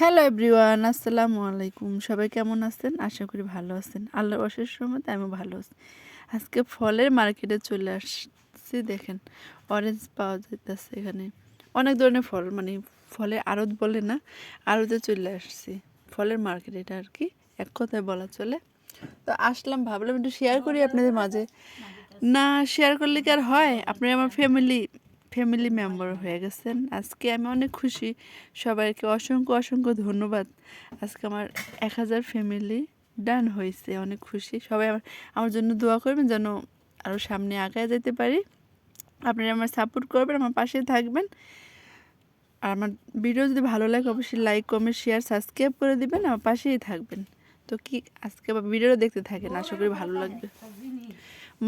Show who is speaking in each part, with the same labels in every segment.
Speaker 1: Hello everyone আসসালামু আলাইকুম সবাই কেমন আছেন? আশা করি ভালো আছেন। আল্লাহর অশেষ সময় আমি ভালো আছি। আজকে ফলের মার্কেটে চলে আসছি, দেখেন। অরেঞ্জ পাওয়া যেতেছে এখানে। অনেক ধরনের ফল মানে ফলের আড়ত বলে না, আড়তে চলে আসছি। ফলের মার্কেট এটা আর কি, এক কথায় বলা চলে। তো আসলাম, ভাবলাম একটু শেয়ার করি আপনাদের মাঝে। না শেয়ার করলে কি আর হয়? আপনি আমার ফ্যামিলি ফ্যামিলি মেম্বার হয়ে গেছেন। আজকে আমি অনেক খুশি। সবাইকে অসংখ্য অসংখ্য ধন্যবাদ। আজকে আমার এক হাজার ফ্যামিলি ডান হয়েছে। অনেক খুশি। সবাই আমার আমার জন্য দোয়া করবেন যেন আরও সামনে আগায় যেতে পারি। আপনারা আমার সাপোর্ট করবেন, আমার পাশে থাকবেন। আর আমার ভিডিও যদি ভালো লাগে, অবশ্যই লাইক কমেন্ট শেয়ার সাবস্ক্রাইব করে দিবেন, আমার পাশেই থাকবেন। তো কি আজকে ভিডিওটা দেখতে থাকেন, আশা করি ভালো লাগবে।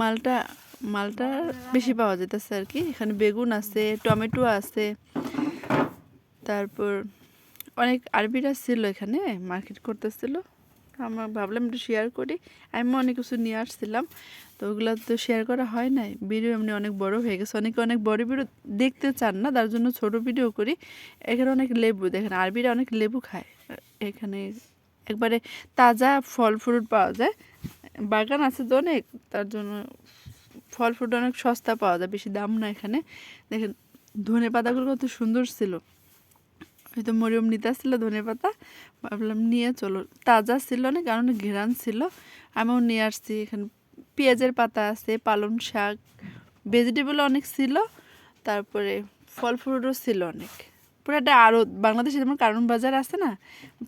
Speaker 1: মালটা মালটা বেশি পাওয়া যেতেছে আর কি। এখানে বেগুন আছে, টমেটো আছে, তারপর অনেক আরবিরা ছিল এখানে, মার্কেট করতেছিল। আমার ভাবলাম একটু শেয়ার করি। আমি অনেক কিছু নিয়ে আসছিলাম, তো ওগুলো তো শেয়ার করা হয় নাই। ভিডিও এমনি অনেক বড় হয়ে গেছে। অনেকে অনেক বড় ভিডিও দেখতে চান না, তার জন্য ছোট ভিডিও করি। এখানে অনেক লেবু, দেখেন আরবিরা অনেক লেবু খায়। এখানে একবারে তাজা ফল ফ্রুট পাওয়া যায়। বাগান আছে তো অনেক, তার জন্য ফল ফ্রুট অনেক সস্তা পাওয়া যায়, বেশি দাম না এখানে। দেখেন, ধনে পাতাগুলো কত সুন্দর ছিল। হয়তো মরিয়ম নিতে আসছিল ধনে পাতা, ভাবলাম নিয়ে চলো। তাজা ছিল না কারণ ঘেরান ছিল। আমিও নিয়ে আসছি, এখানে পেঁয়াজের পাতা আছে, পালং শাক ভেজিটেবল অনেক ছিল, তারপরে ফল ফ্রুটও ছিল অনেক। পুরো একটা আড়ত বাংলাদেশে যেমন কারণ বাজার আছে না,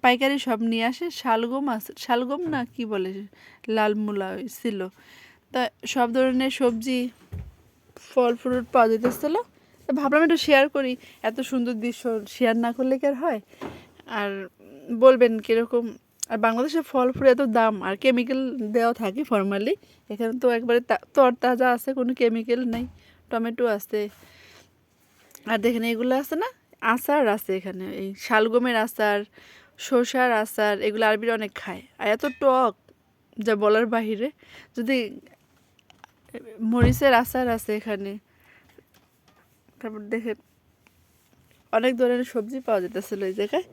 Speaker 1: পাইকারি সব নিয়ে আসে, শালগম আছে, শালগম না কি বলে লাল মূলা ছিল। তা সব ধরনের সবজি, ফল ফ্রুট পাওয়া যেতেছিল তা ভাবলাম একটু শেয়ার করি। এত সুন্দর দৃশ্য শেয়ার না করলে কি আর হয়? আর বলবেন কীরকম? আর বাংলাদেশে ফল ফ্রুট এত দাম, আর কেমিক্যাল দেওয়া থাকে ফর্মালি এখানে তো একবারে তরতাজা আছে, কোনো কেমিক্যাল নেই, টমেটো আছে। আর দেখেন এগুলো আছে না, আচার আছে এখানে, এই শালগমের আচার, শসার আচার, এগুলো আরবিরা অনেক খায়। আর এত টক, যা বলার বাহিরে। যদি মরিচের আচার আছে এখানে। তারপর দেখেন, অনেক ধরনের সবজি পাওয়া যেতেছিল এই জায়গায়।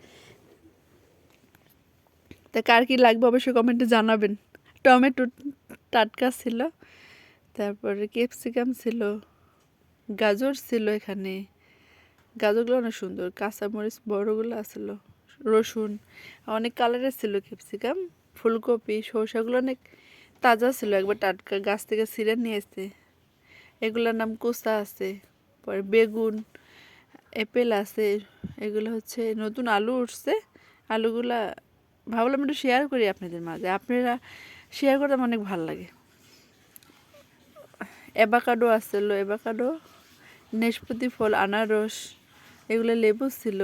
Speaker 1: তা কার কি লাগবে অবশ্যই কমেন্টে জানাবেন। টমেটো টাটকা ছিল, তারপরে ক্যাপসিকাম ছিল, গাজর ছিল এখানে। গাজরগুলো অনেক সুন্দর কাঁচামরিচ বড়গুলো আসলো রসুন, অনেক কালারের ছিল ক্যাপসিকাম, ফুলকপি, সরষাগুলো অনেক তাজা ছিল, একবার টাটকা গাছ থেকে ছিঁড়ে নিয়ে এসছে এগুলোর নাম কোসা আছে, পরে বেগুন অ্যাপেল আছে, এগুলো হচ্ছে নতুন আলু উঠছে। আলুগুলা ভাবলাম একটু শেয়ার করি আপনাদের মাঝে। আপনারা শেয়ার করতে আমার অনেক ভালো লাগে। অ্যাভাকাডো আসছিল অ্যাভাকাডো নেশপতি ফল, আনারস, এগুলো লেবু ছিল।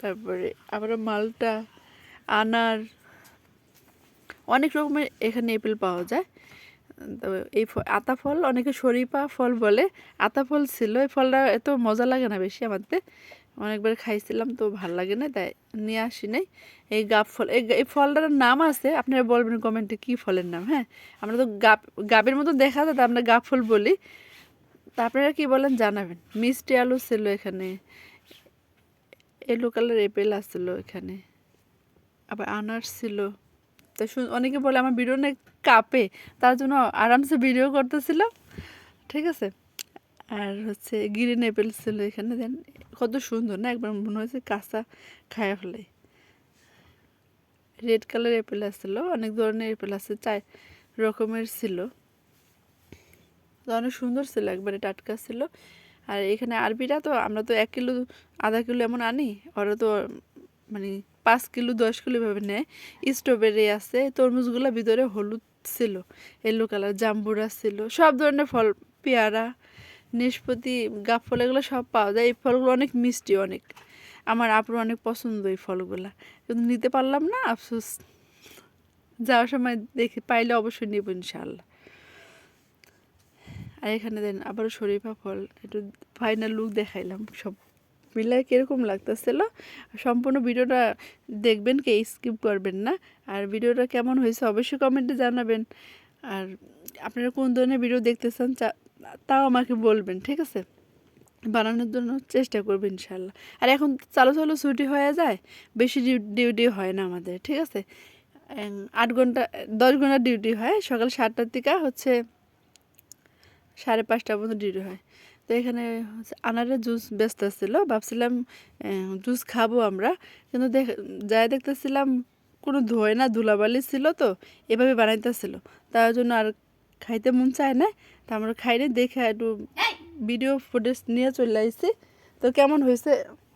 Speaker 1: তারপরে আবার মালটা, আনার অনেক রকমের এখানে এপেল পাওয়া যায়। তো এই আতা ফল, অনেকে শরীফা ফল বলে। আতা ফল ছিল, এই ফলটা এত মজা লাগে না বেশি আমাদের। অনেকবার খাইছিলাম, তো ভালো লাগে না, তাই নিয়ে আসি নাই। এই গাব ফল, এই ফলটার নাম আছে, আপনারা বলবেন কমেন্টে কী ফলের নাম হ্যাঁ? আমরা তো গাব, গাবের মতো দেখা যায়, তা আমরা গাব ফল বলি। তা আপনারা কী বলেন, জানাবেন। মিষ্টি আলু ছিল এখানে এলো কালার এপেল আসছিল এখানে। আবার আনার ছিল। তো অনেকে বলে আমার ভিডিও না কাঁপে, তার জন্য আরামসে ভিডিও করতেছিলাম, ঠিক আছে? আর হচ্ছে গ্রিন অ্যাপেল ছিল এখানে, দেন কত সুন্দর না, একবার মনে হয়েছে কাঁচা খায়া ফেলে। রেড কালার অ্যাপেল আসছিল অনেক ধরনের অ্যাপেল আছে, চার রকমের ছিল। অনেক সুন্দর ছিল, একবারে টাটকা ছিল। আর এখানে আরবিরা তো আমরা তো এক কিলো, আধা কিলো এমন আনি, ওরা তো মানে পাঁচ কিলো, দশ কিলো এভাবে নেয়। স্ট্রবেরি আছে, তরমুজগুলো ভিতরে হলুদ ছিল এলো কালার জাম্বুরা ছিল, সব ধরনের ফল, পেয়ারা নিষ্পতি গাব ফল এগুলো সব পাওয়া যায়। এই ফলগুলো অনেক মিষ্টি অনেক। আমার আপুর অনেক পছন্দ এই ফলগুলা। কিন্তু নিতে পারলাম না, আফসোস। যাওয়ার সময় দেখে, পাইলে অবশ্যই নেব ইনশাল্লাহ আর এখানে দেন, আবারও শরীফা ফল, একটু ফাইনাল লুক দেখাইলাম সব। মিলায় কীরকম লাগতেছিল, সম্পূর্ণ ভিডিওটা দেখবেন, কে স্কিপ করবেন না। আর ভিডিওটা কেমন হয়েছে অবশ্যই কমেন্টে জানাবেন। আর আপনারা কোন ধরনের ভিডিও দেখতে চান তাও আমাকে বলবেন, ঠিক আছে? বানানোর জন্য চেষ্টা করব ইনশাল্লাহ আর এখন চালু চালু ছুটি হয়ে যায়, বেশি ডিউটি হয় না আমাদের, ঠিক আছে? আট ঘণ্টা, দশ ঘণ্টা ডিউটি হয়, সকাল সাতটার থেকে হচ্ছে সাড়ে পাঁচটা পর্যন্ত ডিউটি হয়। তো এখানে হচ্ছে আনারের জুস ব্যস্ত ছিল ভাবছিলাম জুস খাব আমরা। কিন্তু দেখ যাই দেখতেছিলাম কোনো ধোয় না ধুলাবালি ছিল তো এভাবে বানাইতেছিল। তার জন্য আর খাইতে মন চায় না। তা আমরা খাইনি দেখে একটু ভিডিও ফুটেজ নিয়ে চলে আসছি তো কেমন হয়েছে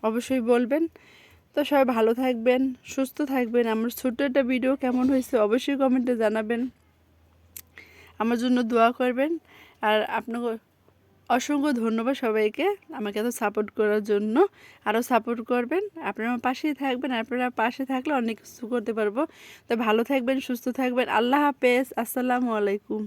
Speaker 1: অবশ্যই বলবেন। তো সবাই ভালো থাকবেন সুস্থ থাকবেন। আমার ছোট্ট একটা ভিডিও কেমন হয়েছে অবশ্যই কমেন্টে জানাবেন। আমার জন্য দোয়া করবেন। আর আপনাকে অসংখ্য ধন্যবাদ সবাইকে আমাকে এত সাপোর্ট করার জন্য। আরও সাপোর্ট করবেন, আপনারা আমার পাশেই থাকবেন, আপনারা পাশে থাকলে অনেক কিছু করতে পারব। তো ভালো থাকবেন, সুস্থ থাকবেন, আল্লাহ হাফেজ, আসসালামু আলাইকুম।